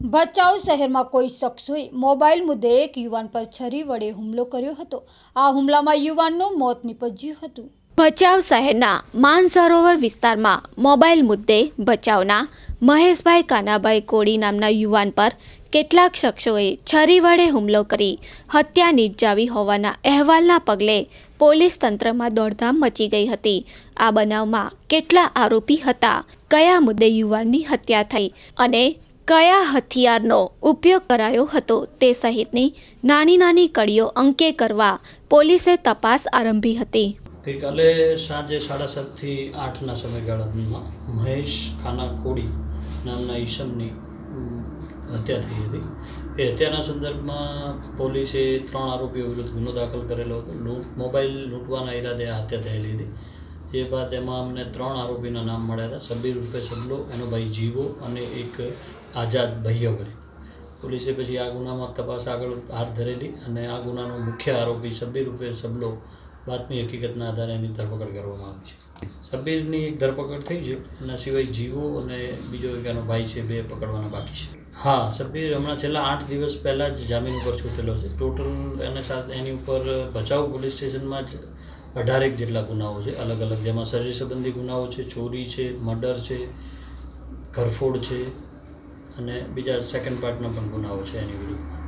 ભચાઉ શહેરમાં કોઈ શખ્સોએ મોબાઈલ મુદ્દે એક યુવાન પર છરી વડે હુમલો કર્યો હતો. આ હુમલામાં યુવાનનું મોત નીપજ્યું હતું. ભચાઉ શહેરના માનસરોવર વિસ્તારમાં મોબાઈલ મુદ્દે ભચાઉના મહેશભાઈ કાનાભાઈ કોળી નામના યુવાન પર કેટલાક શખ્સોએ છરી વડે હુમલો કરી હત્યા નિપજાવી હોવાના અહેવાલના પગલે પોલીસ તંત્રમાં દોડધામ મચી ગઈ હતી. આ બનાવમાં કેટલા આરોપી હતા, કયા મુદ્દે યુવાનની હત્યા થઈ અને કયા હથિયારનો ઉપયોગ કરાયો હતો તે સહિતની નાની નાની કડીઓ અંકે કરવા પોલીસે તપાસ આરંભી હતી. ગઈકાલે સાંજે સાડા સાતથી આઠના સમયગાળામાં મહેશ ખાના કોડી નામના ઈસમની હત્યા થઈ હતી. એ હત્યાના સંદર્ભમાં પોલીસે ત્રણ આરોપીઓ વિરુદ્ધ ગુનો દાખલ કરેલો હતો. લૂંટ, મોબાઈલ લૂંટવાના ઈરાદે હત્યા થયેલી હતી. એ બાદ એમાં અમને ત્રણ આરોપીના નામ મળ્યા હતા. સબીર ઉર્ફે સબલો, એનો ભાઈ જીવો અને એક આઝાદ ભૈયો કરી પોલીસે પછી આ ગુનામાં તપાસ આગળ હાથ ધરેલી અને આ ગુનાનો મુખ્ય આરોપી સબીર ઉર્ફે સબલો બાતમી હકીકતના આધારે એની ધરપકડ કરવામાં આવી છે. સબીરની એક ધરપકડ થઈ છે, એના સિવાય જીવો અને બીજો એક એનો ભાઈ છે, બે પકડવાના બાકી છે. હા, સબીર હમણાં છેલ્લા આઠ દિવસ પહેલાં જ જામીન ઉપર છૂટેલો છે. ટોટલ એને સાથે એની ઉપર ભચાઉ પોલીસ સ્ટેશનમાં જ અઢારેક જેટલા ગુનાઓ છે, અલગ અલગ જેમાં શરીર સંબંધી ગુનાઓ છે, ચોરી છે, મર્ડર છે, ઘરફોડ છે અને બીજા સેકન્ડ પાર્ટના પણ ગુનાઓ છે એની વિરુદ્ધ